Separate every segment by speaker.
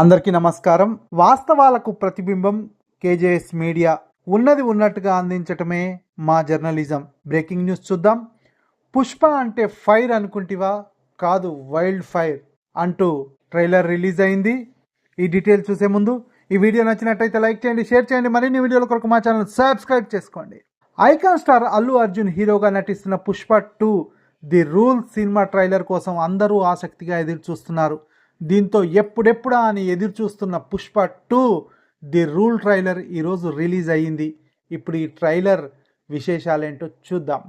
Speaker 1: అందరికీ నమస్కారం. వాస్తవాలకు ప్రతిబింబం కేజేఎస్ మీడియా ఉన్నది ఉన్నట్టుగా అందించటమే మా జర్నలిజం. బ్రేకింగ్ న్యూస్ చూద్దాం. పుష్ప అంటే ఫైర్ అనుకుంటివా? కాదు వైల్డ్ ఫైర్ అంటూ ట్రైలర్ రిలీజ్ అయింది. ఈ డీటెయిల్స్ చూసే ముందు ఈ వీడియో నచ్చినట్టయితే లైక్ చేయండి షేర్ చేయండి మరిన్ని వీడియోల కొరకు మా ఛానల్ సబ్స్క్రైబ్ చేసుకోండి. ఐకాన్ స్టార్ అల్లు అర్జున్ హీరోగా నటిస్తున్న పుష్ప టూ ది రూల్ సినిమా ట్రైలర్ కోసం అందరూ ఆసక్తిగా ఎదురు చూస్తున్నారు దీంతో ఎప్పుడెప్పుడా అని ఎదురు చూస్తున్న Pushpa two the rule trailer ఈరోజు రిలీజ్ అయ్యింది. ఇప్పుడు ఈ ట్రైలర్ విశేషాలేంటో చూద్దాం.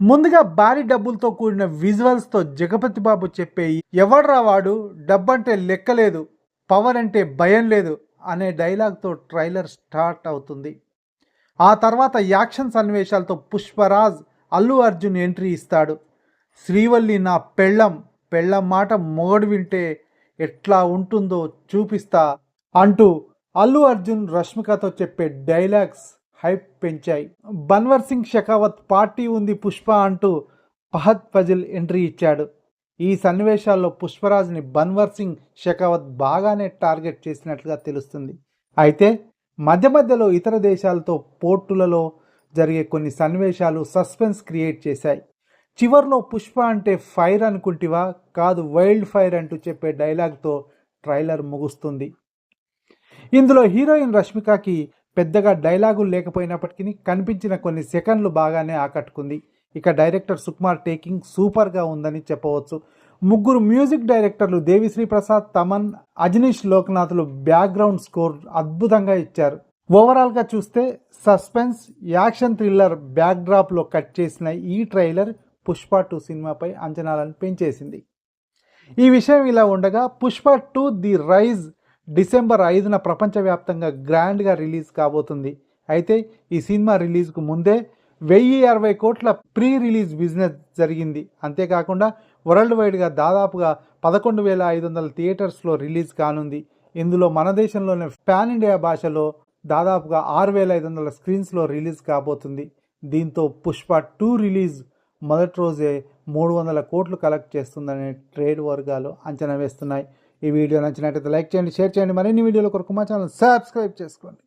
Speaker 1: ముందుగా భారీ డబ్బులతో కూడిన విజువల్స్తో జగపతి బాబు చెప్పే ఎవడ్రా వాడు? డబ్బంటే లెక్కలేదు పవర్ అంటే భయం లేదు అనే డైలాగ్తో ట్రైలర్ స్టార్ట్ అవుతుంది. ఆ తర్వాత యాక్షన్ సన్నివేశాలతో పుష్పరాజ్ అల్లు అర్జున్ ఎంట్రీ ఇస్తాడు. శ్రీవల్లి నా పెళ్ళం పెళ్ళమాట మాట మొగడు వింటే ఎట్లా ఉంటుందో చూపిస్తా అంటూ అల్లు అర్జున్ రష్మికతో చెప్పే డైలాగ్స్ హైప్ పెంచాయి. బన్వర్ సింగ్ షెకావత్ పార్టీ ఉంది పుష్ప అంటూ ఫహద్ ఫజిల్ ఎంట్రీ ఇచ్చాడు. ఈ సన్నివేశాల్లో పుష్పరాజ్ని బన్వర్ సింగ్ షెకావత్ బాగానే టార్గెట్ చేసినట్లుగా తెలుస్తుంది. అయితే మధ్య మధ్యలో ఇతర దేశాలతో పోర్టులలో జరిగే కొన్ని సన్నివేశాలు సస్పెన్స్ క్రియేట్ చేశాయి. చివర్లో పుష్ప అంటే ఫైర్ అనుకుంటివా? కాదు వైల్డ్ ఫైర్ అంటూ చెప్పే డైలాగ్తో ట్రైలర్ ముగుస్తుంది. ఇందులో హీరోయిన్ రష్మికకి పెద్దగా డైలాగులు లేకపోయినప్పటికీ కనిపించిన కొన్ని సెకండ్లు బాగానే ఆకట్టుకుంది. ఇక డైరెక్టర్ సుకుమార్ టేకింగ్ సూపర్గా ఉందని చెప్పవచ్చు. ముగ్గురు మ్యూజిక్ డైరెక్టర్లు దేవిశ్రీ ప్రసాద్ తమన్ అజనీష్ లోక్నాథ్లు బ్యాక్గ్రౌండ్ స్కోర్ అద్భుతంగా ఇచ్చారు. ఓవరాల్గా చూస్తే సస్పెన్స్ యాక్షన్ థ్రిల్లర్ బ్యాక్డ్రాప్లో కట్ చేసిన ఈ ట్రైలర్ పుష్ప టూ సినిమాపై అంచనాలను పెంచేసింది. ఈ విషయం ఇలా ఉండగా Pushpa two the rise December ఐదున ప్రపంచవ్యాప్తంగా గ్రాండ్గా రిలీజ్ కాబోతుంది. అయితే ఈ సినిమా రిలీజ్కు ముందే వెయ్యి అరవై కోట్ల ప్రీ రిలీజ్ బిజినెస్ జరిగింది. అంతేకాకుండా వరల్డ్ వైడ్గా దాదాపుగా పదకొండు వేల ఐదు వందల థియేటర్స్లో రిలీజ్ కానుంది. ఇందులో మన దేశంలోనే పాన్ ఇండియా భాషలో దాదాపుగా ఆరు వేల ఐదు వందల స్క్రీన్స్లో రిలీజ్ కాబోతుంది. దీంతో పుష్ప టూ రిలీజ్ మొదటి రోజే మూడు వందల కోట్లు కలెక్ట్ చేస్తుందని ట్రేడ్ వర్గాలు అంచనా వేస్తున్నాయి. ఈ వీడియో నచ్చినట్టయితే లైక్ చేయండి షేర్ చేయండి. మరిన్ని వీడియోల కొరకు మా ఛానల్ సబ్స్క్రైబ్ చేసుకోండి.